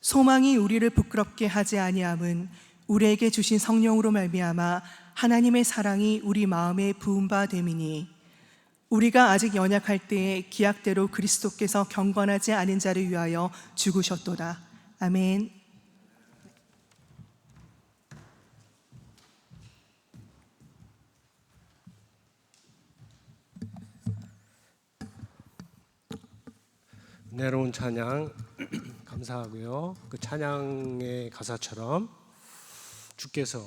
소망이 우리를 부끄럽게 하지 아니함은 우리에게 주신 성령으로 말미암아 하나님의 사랑이 우리 마음에 부은 바 됨이니 우리가 아직 연약할 때에 기약대로 그리스도께서 경건하지 않은 자를 위하여 죽으셨도다. 아멘. 은혜로운 찬양 감사하고요. 그 찬양의 가사처럼 주께서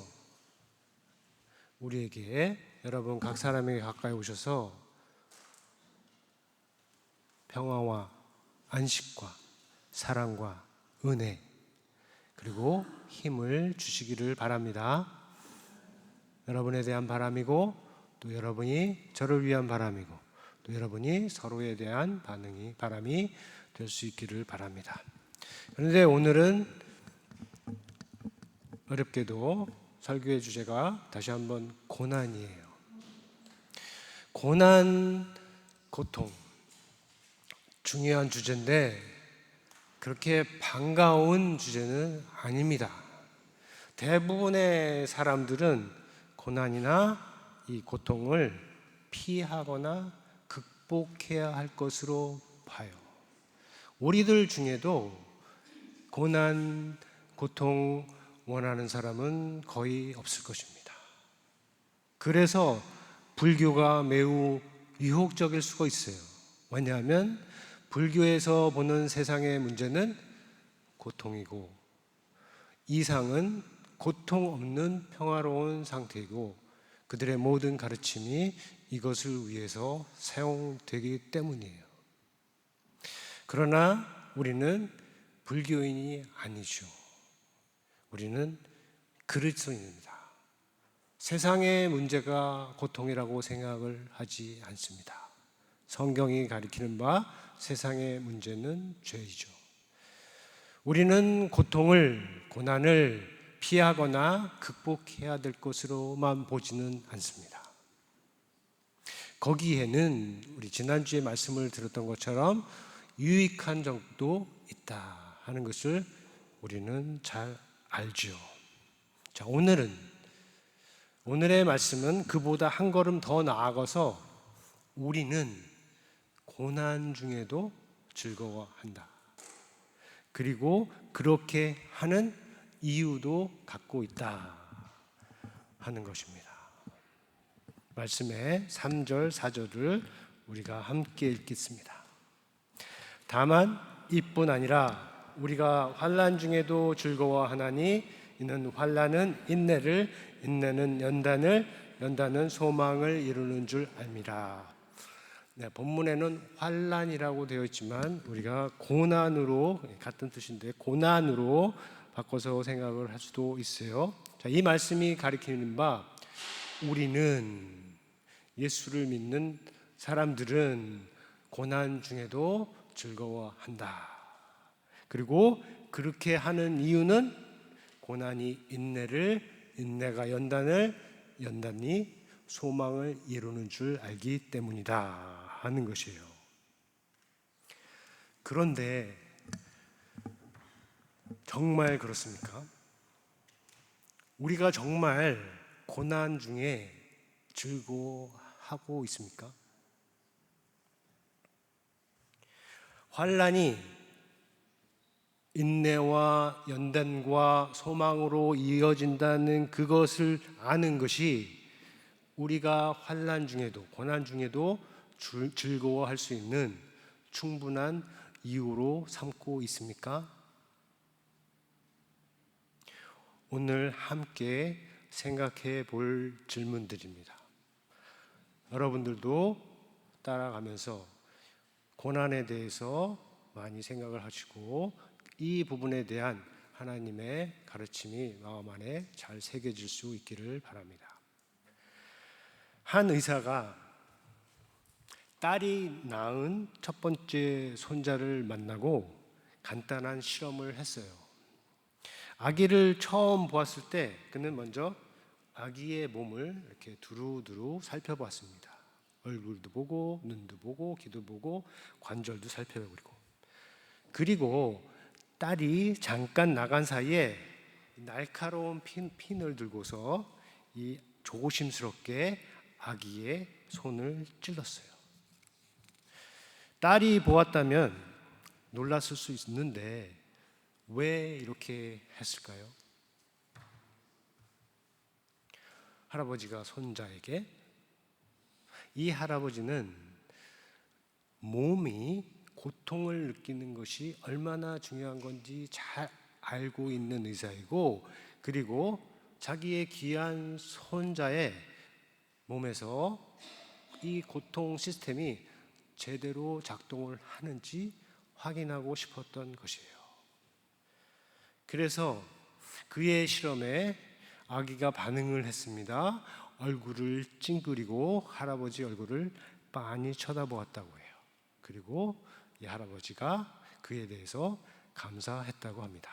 우리에게 여러분 각 사람에게 가까이 오셔서 평화와 안식과 사랑과 은혜 그리고 힘을 주시기를 바랍니다. 여러분에 대한 바람이고 또 여러분이 저를 위한 바람이고 또 여러분이 서로에 대한 반응이 바람이 될 수 있기를 바랍니다. 그런데 오늘은 어렵게도 설교의 주제가 다시 한번 고난이에요. 고난, 고통 중요한 주제인데 그렇게 반가운 주제는 아닙니다. 대부분의 사람들은 고난이나 이 고통을 피하거나 극복해야 할 것으로 봐요. 우리들 중에도 고난, 고통 원하는 사람은 거의 없을 것입니다. 그래서 불교가 매우 유혹적일 수가 있어요. 왜냐하면 불교에서 보는 세상의 문제는 고통이고 이상은 고통 없는 평화로운 상태이고 그들의 모든 가르침이 이것을 위해서 사용되기 때문이에요. 그러나 우리는 불교인이 아니죠. 우리는 그리스도인입니다. 세상의 문제가 고통이라고 생각을 하지 않습니다. 성경이 가리키는 바 세상의 문제는 죄이죠. 우리는 고통을, 고난을 피하거나 극복해야 될 것으로만 보지는 않습니다. 거기에는 우리 지난주에 말씀을 들었던 것처럼 유익한 점도 있다 하는 것을 우리는 잘 알죠. 자, 오늘은 오늘의 말씀은 그보다 한 걸음 더 나아가서 우리는 고난 중에도 즐거워한다. 그리고 그렇게 하는 이유도 갖고 있다 하는 것입니다. 말씀의 3절, 4절을 우리가 함께 읽겠습니다. 다만 이뿐 아니라 우리가 환난 중에도 즐거워하나니 이는 환난은 인내를 인내는 연단을 연단은 소망을 이루는 줄 압니다. 네, 본문에는 환난이라고 되어 있지만 우리가 고난으로 같은 뜻인데 고난으로 바꿔서 생각을 할 수도 있어요. 자, 이 말씀이 가리키는 바 우리는 예수를 믿는 사람들은 고난 중에도 즐거워한다. 그리고 그렇게 하는 이유는 고난이 인내를 인내가 연단을 연단이 소망을 이루는 줄 알기 때문이다 하는 것이에요. 그런데 정말 그렇습니까? 우리가 정말 고난 중에 즐거워하고 있습니까? 환란이 인내와 연단과 소망으로 이어진다는 그것을 아는 것이 우리가 환란 중에도 고난 중에도 즐거워할 수 있는 충분한 이유로 삼고 있습니까? 오늘 함께 생각해 볼 질문들입니다. 여러분들도 따라가면서 고난에 대해서 많이 생각을 하시고 이 부분에 대한 하나님의 가르침이 마음 안에 잘 새겨질 수 있기를 바랍니다. 한 의사가 딸이 낳은 첫 번째 손자를 만나고 간단한 실험을 했어요. 아기를 처음 보았을 때 그는 먼저 아기의 몸을 이렇게 두루두루 살펴보았습니다. 얼굴도 보고 눈도 보고 귀도 보고 관절도 살펴보고 그리고 딸이 잠깐 나간 사이에 날카로운 핀, 핀을 들고서 이 조심스럽게 아기의 손을 찔렀어요. 딸이 보았다면 놀랐을 수 있는데 왜 이렇게 했을까요? 할아버지가 손자에게 이 할아버지는 몸이 고통을 느끼는 것이 얼마나 중요한 건지 잘 알고 있는 의사이고 그리고 자기의 귀한 손자의 몸에서 이 고통 시스템이 제대로 작동을 하는지 확인하고 싶었던 것이에요. 그래서 그의 실험에 아기가 반응을 했습니다. 얼굴을 찡그리고 할아버지 얼굴을 빤히 쳐다보았다고 해요. 그리고 이 할아버지가 그에 대해서 감사했다고 합니다.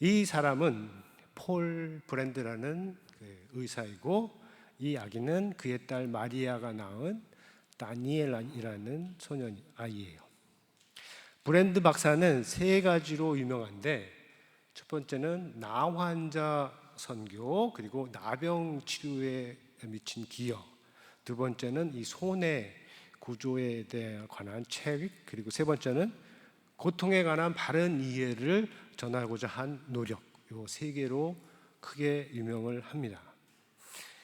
이 사람은 폴 브랜드라는 그 의사이고 이 아기는 그의 딸 마리아가 낳은 다니엘이라는 소년 아이예요. 브랜드 박사는 세 가지로 유명한데 첫 번째는 나 환자 선교 그리고 나병 치료에 미친 기여 두 번째는 이 손의 구조에 대해 관한 책 그리고 세 번째는 고통에 관한 바른 이해를 전하고자 한 노력 요세 개로 크게 유명을 합니다.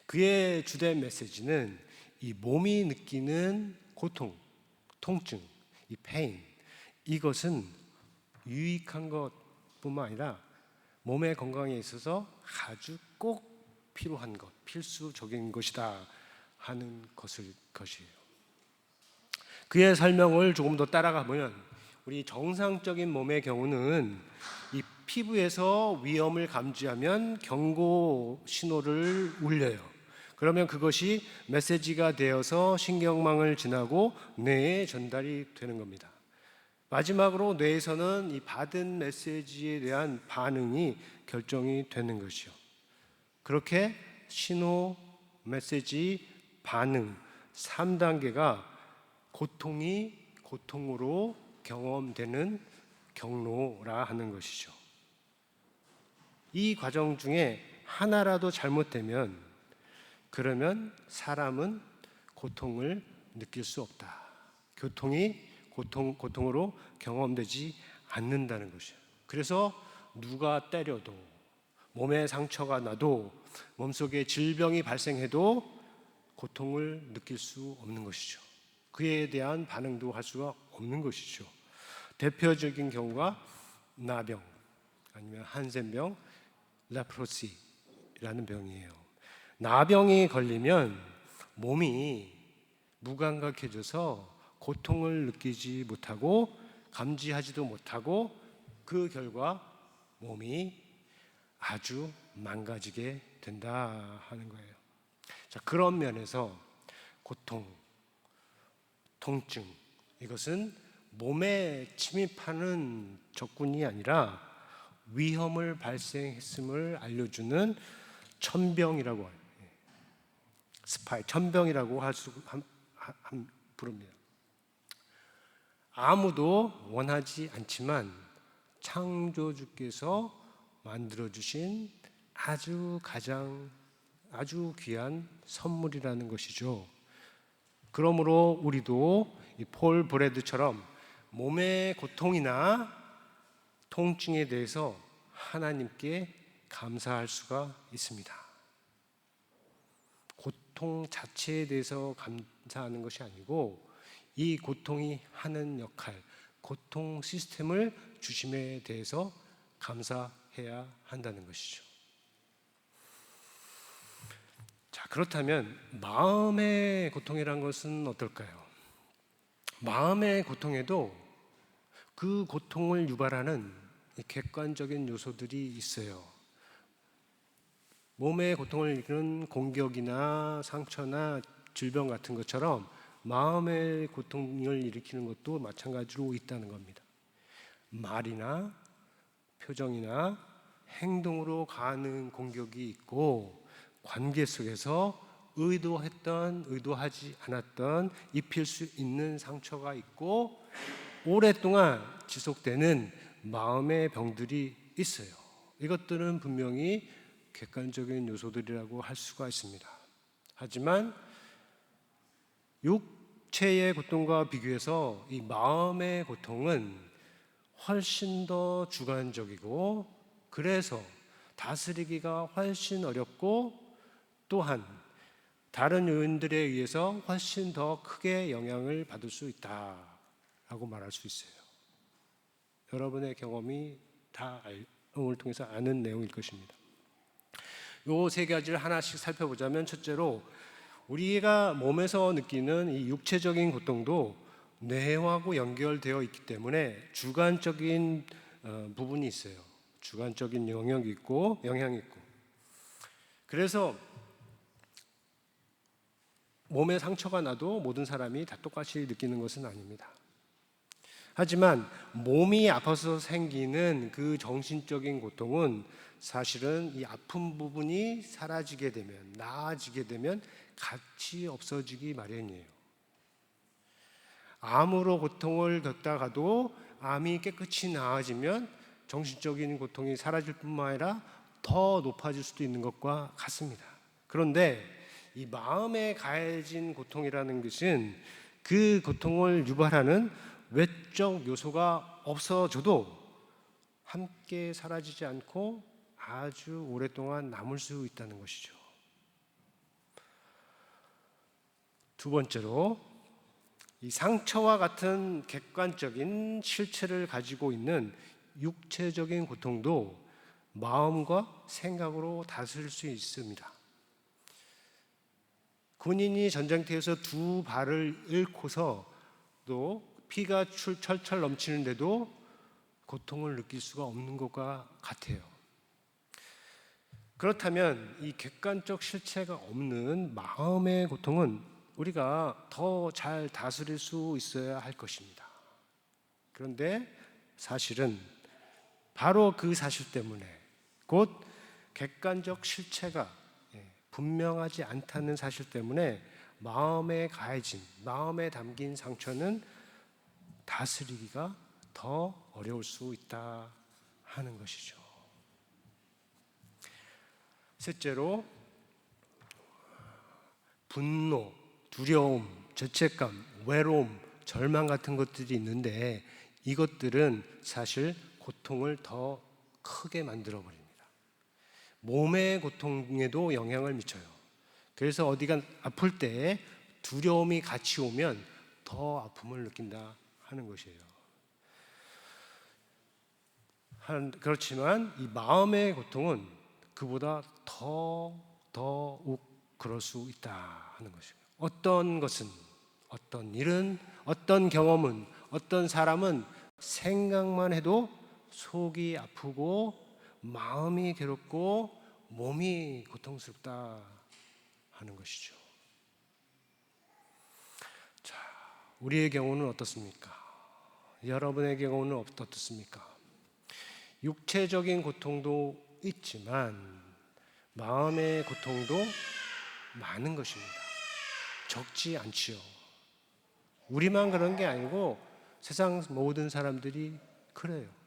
그의 주된 메시지는 이 몸이 느끼는 고통, 통증, 이 페인 이것은 유익한 것뿐만 아니라 몸의 건강에 있어서 아주 꼭 필요한 것, 필수적인 것이다 하는 것을 것이에요. 그의 설명을 조금 더 따라가 보면 우리 정상적인 몸의 경우는 이 피부에서 위험을 감지하면 경고 신호를 울려요. 그러면 그것이 메시지가 되어서 신경망을 지나고 뇌에 전달이 되는 겁니다. 마지막으로 뇌에서는 이 받은 메시지에 대한 반응이 결정이 되는 것이요. 그렇게 신호, 메시지, 반응 3단계가 고통이 고통으로 경험되는 경로라 하는 것이죠. 이 과정 중에 하나라도 잘못되면 그러면 사람은 고통을 느낄 수 없다. 교통이 고통, 고통으로 경험되지 않는다는 것이에요. 그래서 누가 때려도 몸에 상처가 나도 몸속에 질병이 발생해도 고통을 느낄 수 없는 것이죠. 그에 대한 반응도 할 수가 없는 것이죠. 대표적인 경우가 나병 아니면 한센병, 레프로시라는 병이에요. 나병이 걸리면 몸이 무감각해져서 고통을 느끼지 못하고 감지하지도 못하고 그 결과 몸이 아주 망가지게 된다 하는 거예요. 자, 그런 면에서 고통, 통증 이것은 몸에 침입하는 적군이 아니라 위험을 발생했음을 알려주는 천병이라고 해요. 스파이 천병이라고 할수 부릅니다. 아무도 원하지 않지만 창조주께서 만들어 주신 아주 가장 아주 귀한 선물이라는 것이죠. 그러므로 우리도 폴 브레드처럼 몸의 고통이나 통증에 대해서 하나님께 감사할 수가 있습니다. 고통 자체에 대해서 감사하는 것이 아니고 이 고통이 하는 역할, 고통 시스템을 주심에 대해서 감사해야 한다는 것이죠. 자, 그렇다면 마음의 고통이란 것은 어떨까요? 마음의 고통에도 그 고통을 유발하는 이 객관적인 요소들이 있어요. 몸의 고통을 일으키는 공격이나 상처나 질병 같은 것처럼 마음의 고통을 일으키는 것도 마찬가지로 있다는 겁니다. 말이나 표정이나 행동으로 가는 공격이 있고 관계 속에서 의도했던 의도하지 않았던 입힐 수 있는 상처가 있고 오랫동안 지속되는 마음의 병들이 있어요. 이것들은 분명히 객관적인 요소들이라고 할 수가 있습니다. 하지만 육체의 고통과 비교해서 이 마음의 고통은 훨씬 더 주관적이고 그래서 다스리기가 훨씬 어렵고 또한 다른 요인들에 의해서 훨씬 더 크게 영향을 받을 수 있다라고 말할 수 있어요. 여러분의 경험이 다 오늘 통해서 아는 내용일 것입니다. 요 세 가지를 하나씩 살펴보자면 첫째로 우리가 몸에서 느끼는 이 육체적인 고통도 뇌하고 연결되어 있기 때문에 주관적인 어, 부분이 있어요. 주관적인 영역이 있고 영향이 있고. 그래서 몸에 상처가 나도 모든 사람이 다 똑같이 느끼는 것은 아닙니다. 하지만 몸이 아파서 생기는 그 정신적인 고통은 사실은 이 아픈 부분이 사라지게 되면 나아지게 되면 같이 없어지기 마련이에요. 암으로 고통을 겪다가도 암이 깨끗이 나아지면 정신적인 고통이 사라질 뿐만 아니라 더 높아질 수도 있는 것과 같습니다. 그런데 이 마음에 가해진 고통이라는 것은 그 고통을 유발하는 외적 요소가 없어져도 함께 사라지지 않고 아주 오랫동안 남을 수 있다는 것이죠. 두 번째로 이 상처와 같은 객관적인 실체를 가지고 있는 육체적인 고통도 마음과 생각으로 다스릴 수 있습니다. 군인이 전쟁터에서 두 발을 잃고서 또 피가 출- 철철 넘치는데도 고통을 느낄 수가 없는 것과 같아요. 그렇다면 이 객관적 실체가 없는 마음의 고통은 우리가 더 잘 다스릴 수 있어야 할 것입니다. 그런데 사실은 바로 그 사실 때문에 곧 객관적 실체가 예, 분명하지 않다는 사실 때문에 마음에 가해진 마음에 담긴 상처는 다스리기가 더 어려울 수 있다 하는 것이죠. 셋째로 분노, 두려움, 죄책감, 외로움, 절망 같은 것들이 있는데 이것들은 사실 고통을 더 크게 만들어 버립니다. 몸의 고통에도 영향을 미쳐요. 그래서 어디가 아플 때 두려움이 같이 오면 더 아픔을 느낀다 하는 것이에요. 한, 그렇지만 이 마음의 고통은 그보다 더, 더욱 그럴 수 있다 하는 것이에요. 어떤 것은, 어떤 일은, 어떤 경험은, 어떤 사람은 생각만 해도 속이 아프고 마음이 괴롭고 몸이 고통스럽다 하는 것이죠. 자, 우리의 경우는 어떻습니까? 여러분의 경우는 어떻습니까? 육체적인 고통도 있지만 마음의 고통도 많은 것입니다. 적지 않지요. 우리만 그런 게 아니고 세상 모든 사람들이 그래요.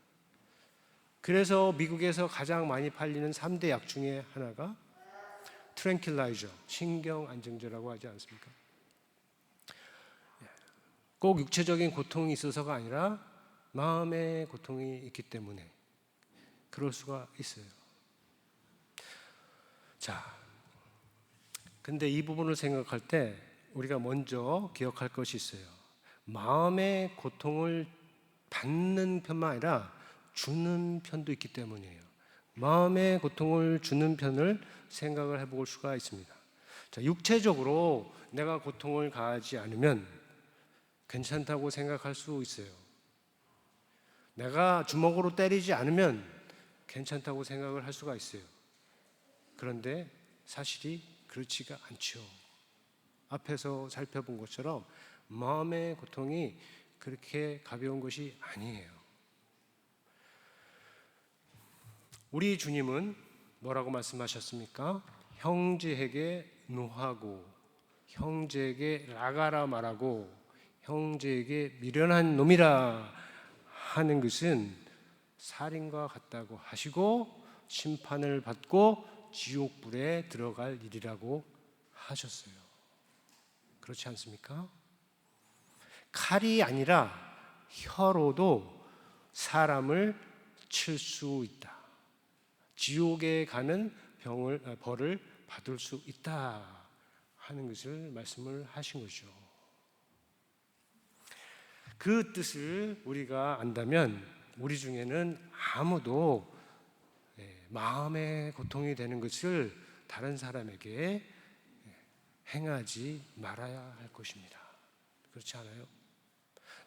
그래서 미국에서 가장 많이 팔리는 3대 약 중에 하나가 트랭킬라이저, 신경 안정제라고 하지 않습니까? 꼭 육체적인 고통이 있어서가 아니라 마음의 고통이 있기 때문에 그럴 수가 있어요. 자, 근데 이 부분을 생각할 때 우리가 먼저 기억할 것이 있어요. 마음의 고통을 받는 편만 아니라 주는 편도 있기 때문이에요. 마음의 고통을 주는 편을 생각을 해볼 수가 있습니다. 자, 육체적으로 내가 고통을 가하지 않으면 괜찮다고 생각할 수 있어요. 내가 주먹으로 때리지 않으면 괜찮다고 생각을 할 수가 있어요. 그런데 사실이 그렇지가 않죠. 앞에서 살펴본 것처럼 마음의 고통이 그렇게 가벼운 것이 아니에요. 우리 주님은 뭐라고 말씀하셨습니까? 형제에게 노하고 형제에게 라가라 말하고 형제에게 미련한 놈이라 하는 것은 살인과 같다고 하시고 심판을 받고 지옥불에 들어갈 일이라고 하셨어요. 그렇지 않습니까? 칼이 아니라 혀로도 사람을 칠 수 있다. 지옥에 가는 병을 아, 벌을 받을 수 있다 하는 것을 말씀을 하신 거죠. 그 뜻을 우리가 안다면 우리 중에는 아무도 예, 마음의 고통이 되는 것을 다른 사람에게 예, 행하지 말아야 할 것입니다. 그렇지 않아요?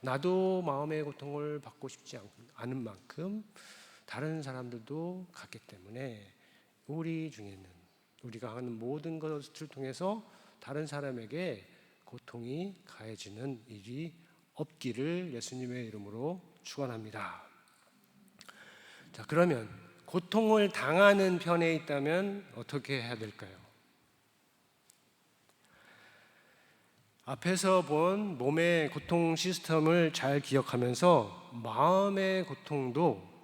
나도 마음의 고통을 받고 싶지 않- 않은 만큼 다른 사람들도 갖기 때문에 우리 중에는 우리가 하는 모든 것을 통해서 다른 사람에게 고통이 가해지는 일이 없기를 예수님의 이름으로 축원합니다. 자, 그러면 고통을 당하는 편에 있다면 어떻게 해야 될까요? 앞에서 본 몸의 고통 시스템을 잘 기억하면서 마음의 고통도 예,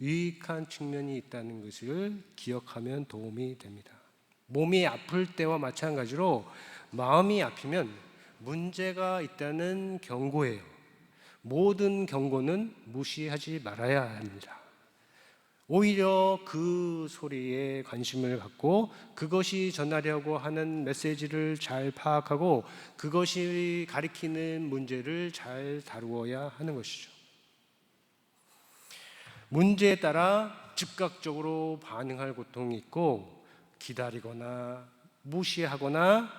유익한 측면이 있다는 것을 기억하면 도움이 됩니다. 몸이 아플 때와 마찬가지로 마음이 아프면 문제가 있다는 경고예요. 모든 경고는 무시하지 말아야 합니다. 오히려 그 소리에 관심을 갖고 그것이 전하려고 하는 메시지를 잘 파악하고 그것이 가리키는 문제를 잘 다루어야 하는 것이죠. 문제에 따라 즉각적으로 반응할 고통이 있고 기다리거나 무시하거나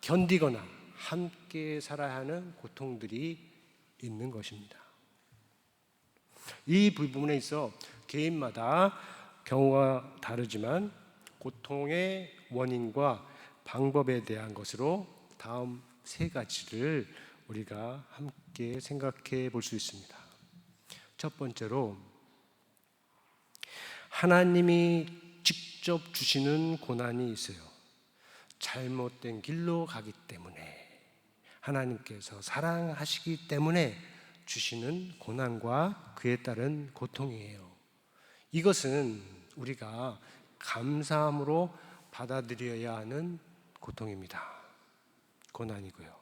견디거나 함께 살아야 하는 고통들이 있는 것입니다. 이 부분에 있어 개인마다 경우가 다르지만 고통의 원인과 방법에 대한 것으로 다음 세 가지를 우리가 함께 생각해 볼 수 있습니다. 첫 번째로 하나님이 직접 주시는 고난이 있어요. 잘못된 길로 가기 때문에 하나님께서 사랑하시기 때문에 주시는 고난과 그에 따른 고통이에요. 이것은 우리가 감사함으로 받아들여야 하는 고통입니다. 고난이고요.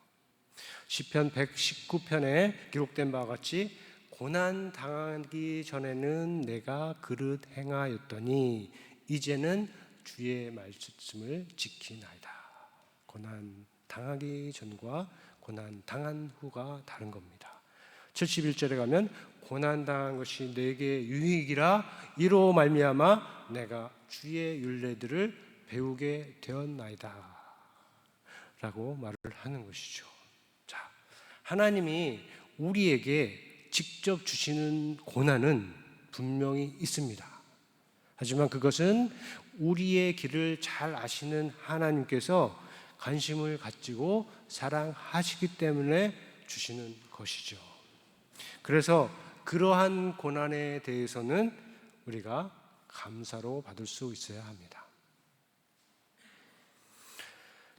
시편 119편에 기록된 바와 같이 고난 당하기 전에는 내가 그릇 행하였더니 이제는 주의 말씀을 지키나이다. 고난 당하기 전과 고난 당한 후가 다른 겁니다. 71절에 가면 고난 당한 것이 내게 유익이라 이로 말미암아 내가 주의 윤례들을 배우게 되었나이다. 라고 말을 하는 것이죠. 자, 하나님이 우리에게 직접 주시는 고난은 분명히 있습니다. 하지만 그것은 우리의 길을 잘 아시는 하나님께서 관심을 가지고 사랑하시기 때문에 주시는 것이죠. 그래서 그러한 고난에 대해서는 우리가 감사로 받을 수 있어야 합니다.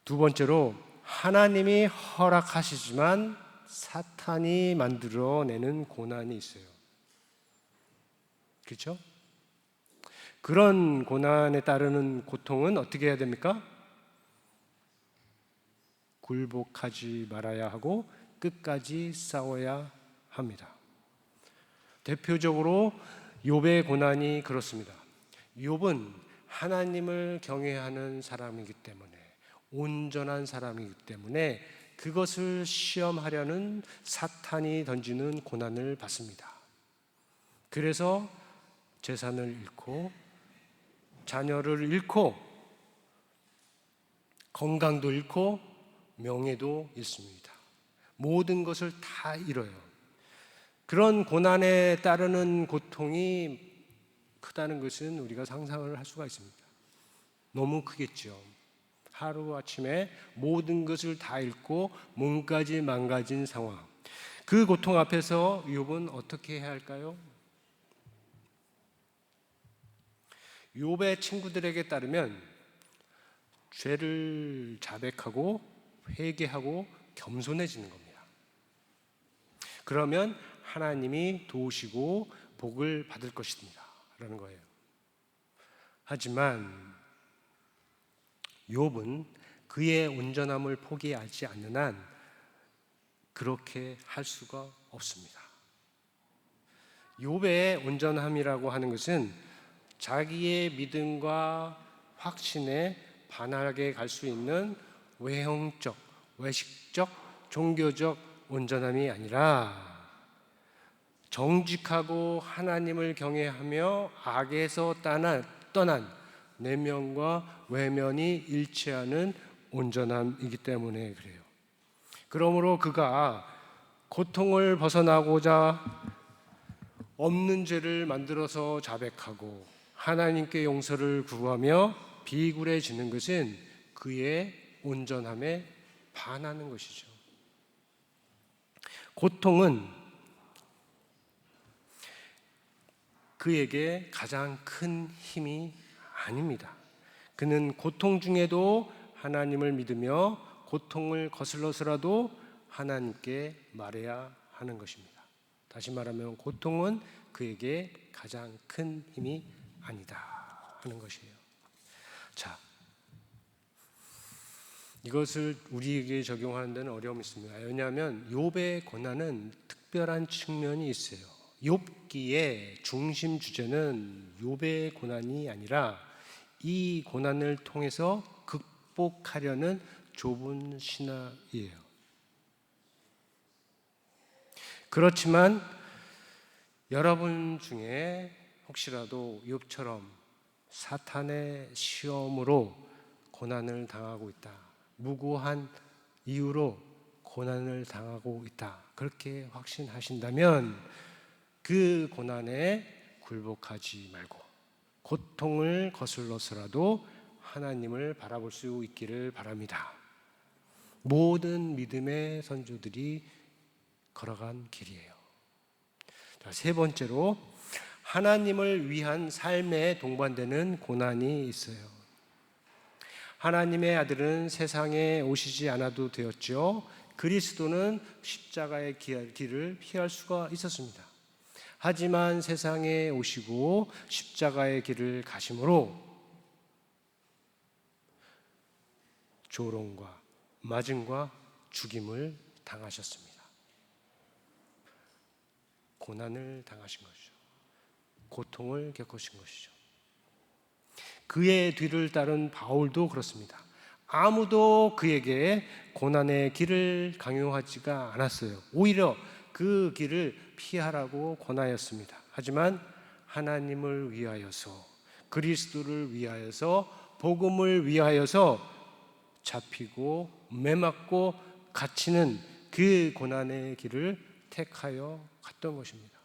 두 번째로 하나님이 허락하시지만 사탄이 만들어내는 고난이 있어요. 그렇죠? 그런 고난에 따르는 고통은 어떻게 해야 됩니까? 굴복하지 말아야 하고 끝까지 싸워야 합니다. 대표적으로 욥의 고난이 그렇습니다. 욥은 하나님을 경외하는 사람이기 때문에 온전한 사람이기 때문에 그것을 시험하려는 사탄이 던지는 고난을 받습니다. 그래서 재산을 잃고 자녀를 잃고 건강도 잃고 명예도 잃습니다. 모든 것을 다 잃어요. 그런 고난에 따르는 고통이 크다는 것은 우리가 상상을 할 수가 있습니다. 너무 크겠죠. 하루 아침에 모든 것을 다 잃고 몸까지 망가진 상황. 그 고통 앞에서 욥은 어떻게 해야 할까요? 욥의 친구들에게 따르면 죄를 자백하고 회개하고 겸손해지는 겁니다. 그러면 하나님이 도우시고 복을 받을 것입니다. 라는 거예요. 하지만 욥은 그의 온전함을 포기하지 않는 한 그렇게 할 수가 없습니다. 욥의 온전함이라고 하는 것은 자기의 믿음과 확신에 반하게 갈 수 있는 외형적, 외식적, 종교적 온전함이 아니라 정직하고 하나님을 경외하며 악에서 떠난, 떠난 내면과 외면이 일치하는 온전함이기 때문에 그래요. 그러므로 그가 고통을 벗어나고자 없는 죄를 만들어서 자백하고 하나님께 용서를 구하며 비굴해지는 것은 그의 온전함에 반하는 것이죠. 고통은 그에게 가장 큰 힘이 아닙니다. 그는 고통 중에도 하나님을 믿으며 고통을 거슬러서라도 하나님께 말해야 하는 것입니다. 다시 말하면 고통은 그에게 가장 큰 힘이 아니다 하는 것이에요. 자, 이것을 우리에게 적용하는 데는 어려움이 있습니다. 왜냐하면 욥의 고난은 특별한 측면이 있어요. 욥기의 중심 주제는 욥의 고난이 아니라 이 고난을 통해서 극복하려는 좁은 신화이에요. 그렇지만 여러분 중에 혹시라도 욥처럼 사탄의 시험으로 고난을 당하고 있다. 무고한 이유로 고난을 당하고 있다. 그렇게 확신하신다면 그 고난에 굴복하지 말고 고통을 거슬러서라도 하나님을 바라볼 수 있기를 바랍니다. 모든 믿음의 선조들이 걸어간 길이에요. 자, 세 번째로 하나님을 위한 삶에 동반되는 고난이 있어요. 하나님의 아들은 세상에 오시지 않아도 되었죠. 그리스도는 십자가의 길을 피할 수가 있었습니다. 하지만 세상에 오시고 십자가의 길을 가심으로 조롱과 맞음과 죽임을 당하셨습니다. 고난을 당하신 것이죠. 고통을 겪으신 것이죠. 그의 뒤를 따른 바울도 그렇습니다. 아무도 그에게 고난의 길을 강요하지가 않았어요. 오히려 그 길을 피하라고 권하였습니다. 하지만 하나님을 위하여서 그리스도를 위하여서 복음을 위하여서 잡히고 매맞고 갇히는 그 고난의 길을 택하여 갔던 것입니다.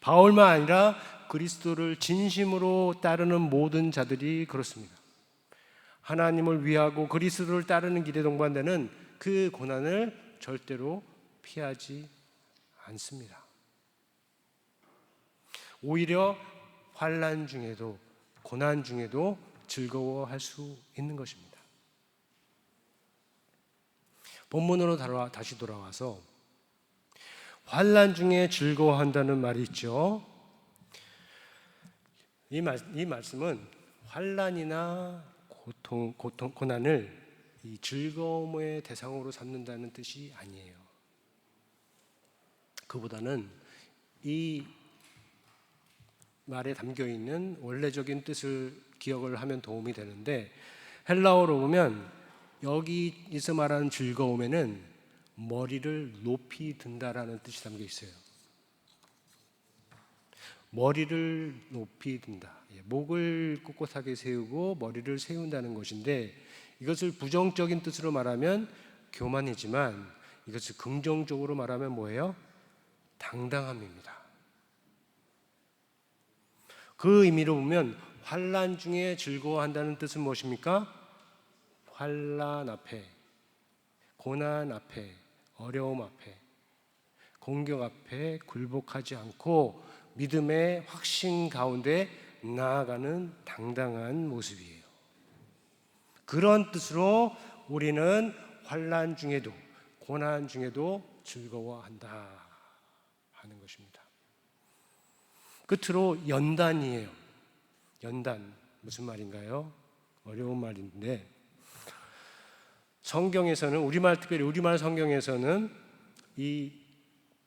바울만 아니라 그리스도를 진심으로 따르는 모든 자들이 그렇습니다. 하나님을 위하고 그리스도를 따르는 길에 동반되는 그 고난을 절대로 피하지 않습니다. 오히려 환란 중에도 고난 중에도 즐거워할 수 있는 것입니다. 본문으로 다시 돌아와서 환란 중에 즐거워한다는 말이 있죠. 이, 말, 이 말씀은 환란이나 고통, 고통, 고난을 이 즐거움의 대상으로 삼는다는 뜻이 아니에요. 그보다는 이 말에 담겨 있는 원래적인 뜻을 기억을 하면 도움이 되는데 헬라어로 보면 여기서 말하는 즐거움에는 머리를 높이 든다라는 뜻이 담겨 있어요. 머리를 높이 든다. 예, 목을 꼿꼿하게 세우고 머리를 세운다는 것인데 이것을 부정적인 뜻으로 말하면 교만이지만 이것을 긍정적으로 말하면 뭐예요? 당당함입니다. 그 의미로 보면 환란 중에 즐거워한다는 뜻은 무엇입니까? 환란 앞에, 고난 앞에, 어려움 앞에, 공격 앞에 굴복하지 않고 믿음의 확신 가운데 나아가는 당당한 모습이에요. 그런 뜻으로 우리는 환란 중에도 고난 중에도 즐거워한다 하는 것입니다. 끝으로 연단이에요. 연단 무슨 말인가요? 어려운 말인데 성경에서는 우리말 특별히 우리말 성경에서는 이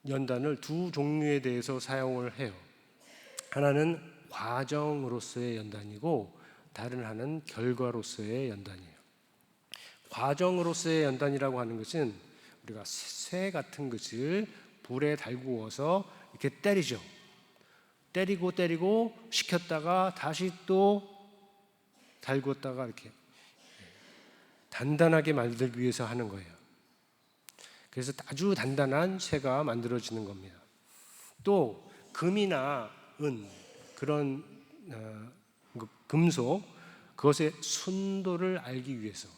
연단을 두 종류에 대해서 사용을 해요. 하나는 과정으로서의 연단이고 하나는 결과로서의 연단이에요. 과정으로서의 연단이라고 하는 것은 우리가 쇠 같은 것을 불에 달구어서 이렇게 때리죠. 때리고 때리고 식혔다가 다시 또 달궜다가 이렇게 단단하게 만들기 위해서 하는 거예요. 그래서 아주 단단한 쇠가 만들어지는 겁니다. 또 금이나 은 그런 어, 그 금속 그것의 순도를 알기 위해서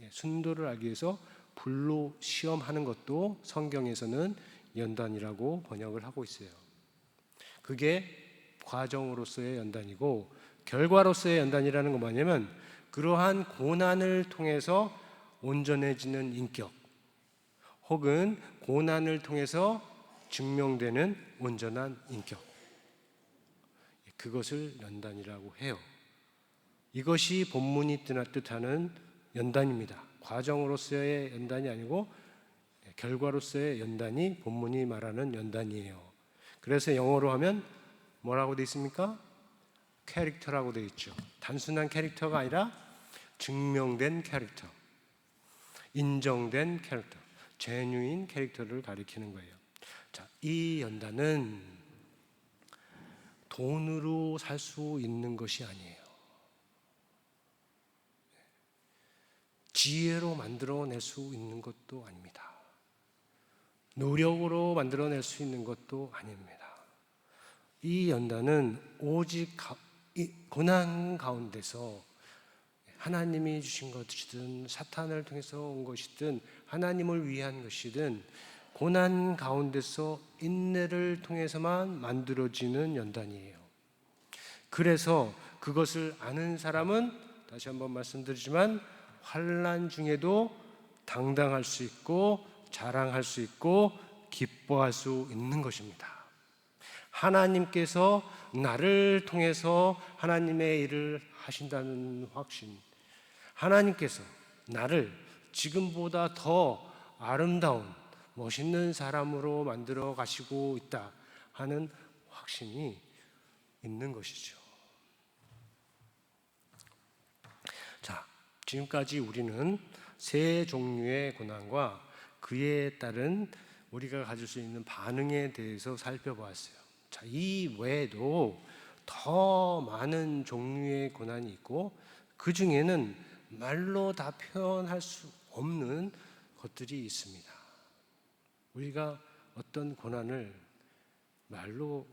예, 순도를 알기 위해서 불로 시험하는 것도 성경에서는 연단이라고 번역을 하고 있어요. 그게 과정으로서의 연단이고 결과로서의 연단이라는 건 뭐냐면 그러한 고난을 통해서 온전해지는 인격 혹은 고난을 통해서 증명되는 온전한 인격 그것을 연단이라고 해요. 이것이 본문이 뜻하는 연단입니다. 과정으로서의 연단이 아니고 결과로서의 연단이 본문이 말하는 연단이에요. 그래서 영어로 하면 뭐라고 돼 있습니까? 캐릭터라고 돼 있죠. 단순한 캐릭터가 아니라 증명된 캐릭터, 인정된 캐릭터, 제뉴인 캐릭터를 가리키는 거예요. 자, 이 연단은 돈으로 살 수 있는 것이 아니에요. 지혜로 만들어낼 수 있는 것도 아닙니다. 노력으로 만들어낼 수 있는 것도 아닙니다. 이 연단은 오직 고난 가운데서 하나님이 주신 것이든 사탄을 통해서 온 것이든 하나님을 위한 것이든 고난 가운데서 인내를 통해서만 만들어지는 연단이에요. 그래서 그것을 아는 사람은 다시 한번 말씀드리지만 환란 중에도 당당할 수 있고 자랑할 수 있고 기뻐할 수 있는 것입니다. 하나님께서 나를 통해서 하나님의 일을 하신다는 확신. 하나님께서 나를 지금보다 더 아름다운 멋있는 사람으로 만들어 가시고 있다 하는 확신이 있는 것이죠. 자, 지금까지 우리는 세 종류의 고난과 그에 따른 우리가 가질 수 있는 반응에 대해서 살펴보았어요. 자, 이 외에도 더 많은 종류의 고난이 있고 그 중에는 말로 다 표현할 수 없는 것들이 있습니다. 우리가 어떤 고난을 말로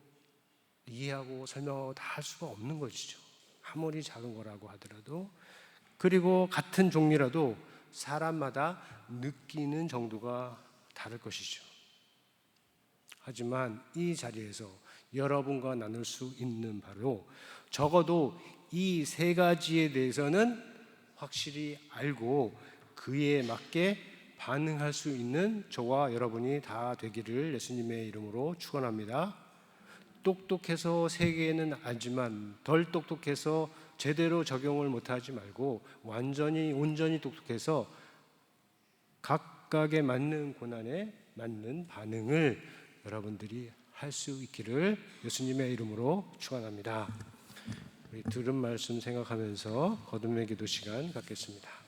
이해하고 설명하고 다 할 수가 없는 것이죠. 아무리 작은 거라고 하더라도 그리고 같은 종류라도 사람마다 느끼는 정도가 다를 것이죠. 하지만 이 자리에서 여러분과 나눌 수 있는 바로 적어도 이 세 가지에 대해서는 확실히 알고 그에 맞게 반응할 수 있는 저와 여러분이 다 되기를 예수님의 이름으로 축원합니다. 똑똑해서 세계에는 알지만 덜 똑똑해서 제대로 적용을 못하지 말고 완전히 온전히 똑똑해서 각각에 맞는 고난에 맞는 반응을 여러분들이 할 수 있기를 예수님의 이름으로 축원합니다. 우리 들은 말씀 생각하면서 거듭의 기도 시간 갖겠습니다.